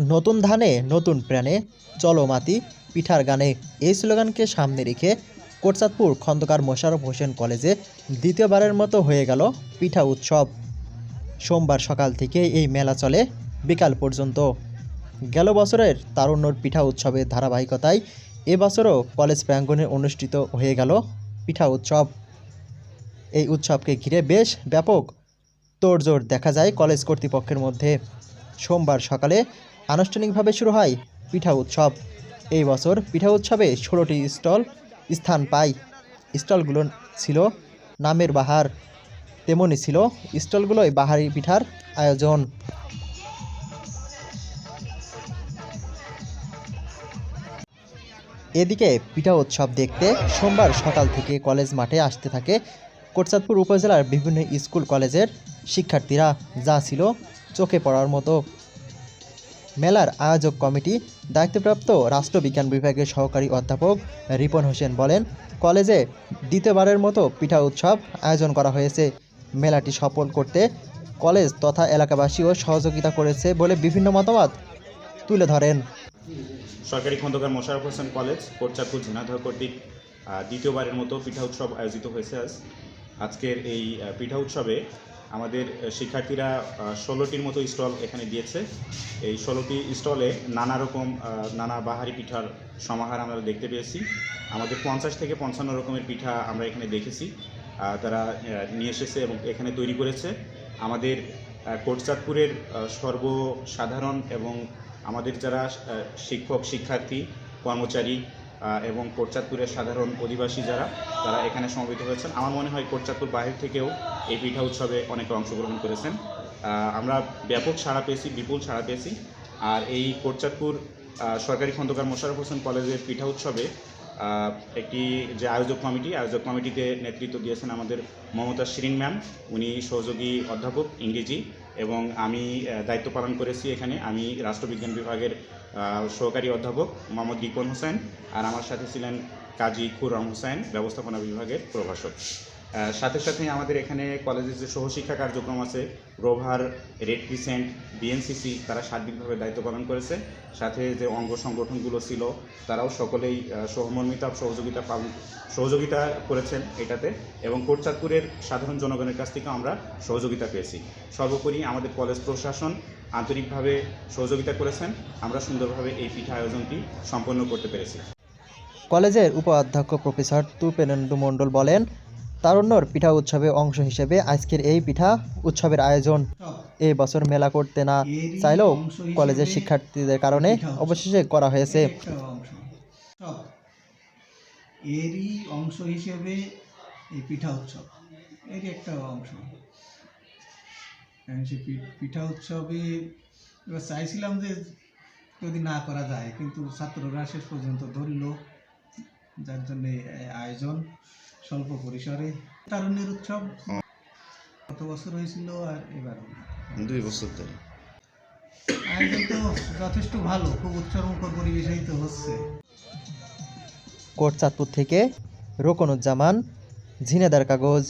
নতুন ধানে নতুন প্রাণে চলো মাতি পিঠার গানে এই স্লোগানকে সামনে রেখে কোটচাঁদপুর খন্দকার মোশাররফ হোসেন কলেজে দ্বিতীয়বারের মতো হয়ে গেল পিঠা উৎসব। সোমবার সকাল থেকে এই মেলা চলে বিকাল পর্যন্ত। গেল বছরের তারুণ্যর পিঠা উৎসবের ধারাবাহিকতায় এবছরও কলেজ প্রাঙ্গণে অনুষ্ঠিত হয়ে গেল পিঠা উৎসব। এই উৎসবকে ঘিরে বেশ ব্যাপক তোড়জোড় দেখা যায় কলেজ কর্তৃপক্ষের মধ্যে। সোমবার সকালে আনুষ্ঠানিকভাবে শুরু হয় পিঠা উৎসব। এই বছর পিঠা উৎসবে ষোলোটি স্টল স্থান পায়। স্টলগুলো ছিল নামের বাহার তেমনই ছিল স্টলগুলোয় বাহারি পিঠার আয়োজন। এদিকে পিঠা উৎসব দেখতে সোমবার সকাল থেকে কলেজ মাঠে আসতে থাকে কোটচাঁদপুর উপজেলার বিভিন্ন স্কুল কলেজের শিক্ষার্থীরা, যা ছিল চোখে পড়ার মতো। মেলার আয়োজক কমিটি দায়িত্বপ্রাপ্ত রাষ্ট্রবিজ্ঞান বিভাগের সহকারী অধ্যাপক রিপন হোসেন বলেন, কলেজে দ্বিতীয়বারের মতো পিঠা উৎসব আয়োজন করা হয়েছে। মেলাটি সফল করতে কলেজ তথা এলাকাবাসীও সহযোগিতা করেছে বলে বিভিন্ন মতামত তুলে ধরেন। সরকারি খন্দকার মোশারফ হোসেন কলেজ, কোটচাঁদপুর ঝিনাইদহ কর্তৃক দ্বিতীয়বারের মতো পিঠা উৎসব আয়োজিত হয়েছে আজ। আজকের এই পিঠা উৎসবে আমাদের শিক্ষার্থীরা ষোলোটির মতো স্টল এখানে দিয়েছে। এই ষোলোটি স্টলে নানা রকম নানা বাহারি পিঠার সমাহার আমরা দেখতে পেয়েছি। আমাদের পঞ্চাশ থেকে পঞ্চান্ন রকমের পিঠা আমরা এখানে দেখেছি তারা নিয়ে এসেছে এবং এখানে তৈরি করেছে। আমাদের কোটচাঁদপুরের সর্বসাধারণ এবং আমাদের যারা শিক্ষক, শিক্ষার্থী, কর্মচারী এবং কোটচাঁদপুরের সাধারণ অধিবাসী যারা, তারা এখানে সমবেত হয়েছেন। আমার মনে হয় কোটচাঁদপুর বাহির থেকেও এই পিঠা উৎসবে অনেকে অংশগ্রহণ করেছেন। আমরা ব্যাপক সাড়া পেয়েছি, বিপুল সাড়া পেয়েছি। আর এই কোটচাঁদপুর সরকারি খন্দকার মোশাররফ হোসেন কলেজের পিঠা উৎসবে একটি যে আয়োজক কমিটি, আয়োজক কমিটিতে নেতৃত্ব দিয়েছেন আমাদের মমতা শিরিন ম্যাম। উনি সহযোগী অধ্যাপক, ইংরেজি। এবং আমি দায়িত্ব পালন করেছি এখানে। আমি রাষ্ট্রবিজ্ঞান বিভাগের সহকারী অধ্যাপক মোহাম্মদ রিপন হোসেন আর আমার সাথে ছিলেন কাজী খুরম হোসেন, ব্যবস্থাপনা বিভাগের প্রভাষক। সাথে সাথে আমাদের এখানে কলেজের যে সহশিক্ষা কার্যক্রম আছে রোভার রেড ক্রিসেন্ট বিএনসিসি তারা সার্বিকভাবে দায়িত্ব পালন করেছে। সাথে যে অঙ্গ সংগঠনগুলো ছিল, তারাও সকলেই সহমর্মিতা সহযোগিতা পালন সহযোগিতা করেছেন এটাতে। এবং কোটচাঁদপুরের সাধারণ জনগণের কাছ থেকে আমরা সহযোগিতা পেয়েছি। সর্বোপরি আমাদের কলেজ প্রশাসন আন্তরিকভাবে সহযোগিতা করেছেন। আমরা সুন্দরভাবে এই পিঠা আয়োজনটি সম্পন্ন করতে পেরেছি। কলেজের উপাধ্যক্ষ প্রফেসর তুপেনেন্দু মণ্ডল বলেন তারুণ্যর পিঠা উৎসবে অংশ হিসেবে আজকের এই পিঠা উৎসবের আয়োজন। এই বছর মেলা করতে না চাইলেও কলেজের শিক্ষার্থীদের কারণে অবশেষে করা হয়েছে। এরই অংশ হিসেবে এই পিঠা উৎসব। এরই একটা অংশ। সে পিঠা উৎসবে এবার চাইছিলাম যে যদি না করা যায়, কিন্তু ছাত্ররা শেষ পর্যন্ত ধরল। যার জন্য আয়োজন। স্বল্প পরিসরে তারুণ্যের উৎসব। গত বছর হয়েছিল আর এবার দুই বছর ধরে। আয়োজন তো যথেষ্ট ভালো খুব উৎসবমুখর পরিবেশেই তো হচ্ছে। কোটচাঁদপুর থেকে রোকনুজ্জামান ঝিনেদার কাগজ